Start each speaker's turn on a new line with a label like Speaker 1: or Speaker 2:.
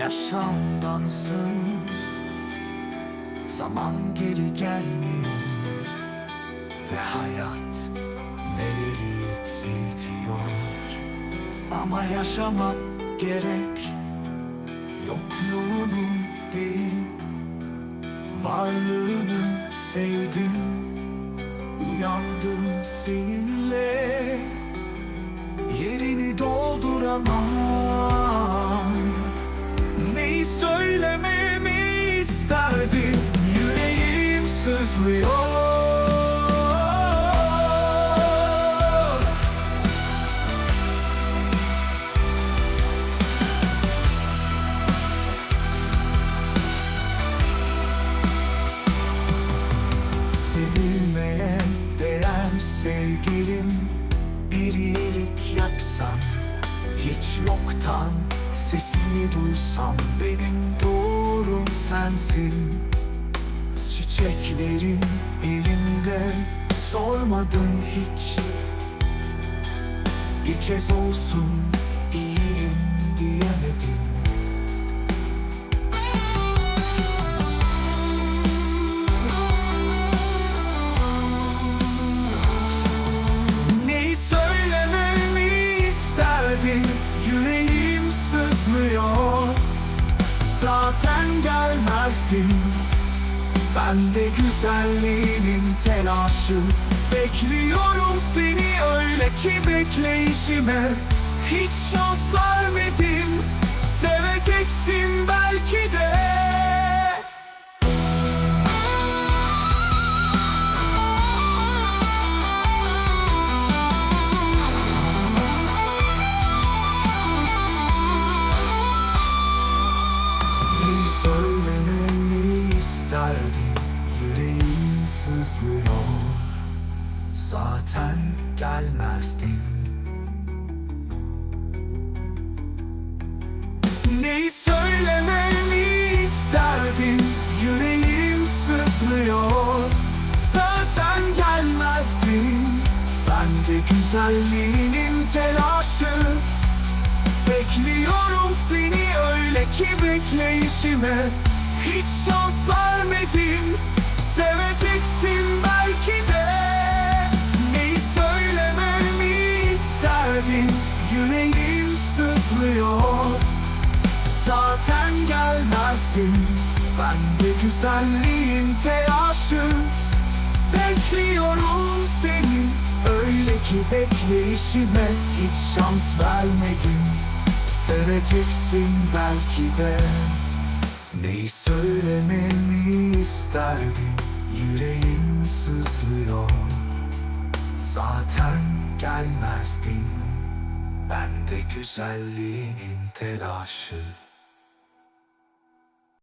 Speaker 1: yaşamdansın. Zaman geri gelmiyor Ve hayat neleri yükseltiyor. Ama yaşamak gerek Yokluğunu değil. Varlığını sevdim Uyandım seninle. Yerini dolduramam sızlıyor Sevilmeye sevgilim Bir iyilik yapsan Hiç yoktan sesini duysam Benim doğrum sensin Çiçeklerin elinde Sormadın hiç. Bir kez olsun iyiyim diyemedim Neyi söylememi isterdin? Yüreğim sızlıyor. Zaten gelmezdin Ben de güzelliğinin telaşı Bekliyorum seni öyle ki bekleyişime. Hiç şans vermedin Seveceksin belki Sızlıyor. Zaten gelmezdin. Neyi söylememi isterdin? Yüreğim sızlıyor. Zaten gelmezdin. Ben de güzelliğinin telaşı. Bekliyorum seni öyle ki bekleyişime. Hiç şans vermedin Seveceksin belki de. Neyi söylememi isterdin? Yüreğim sızlıyor. Zaten gelmezdin. Ben de güzelliğin telaşı Bekliyorum seni. Öyle ki bekleyişime hiç şans vermedin. Seveceksin belki de. Neyi söylememi isterdin Yüreğim sızlıyor. Zaten gelmezdin. Ben de güzelliğinin telaşı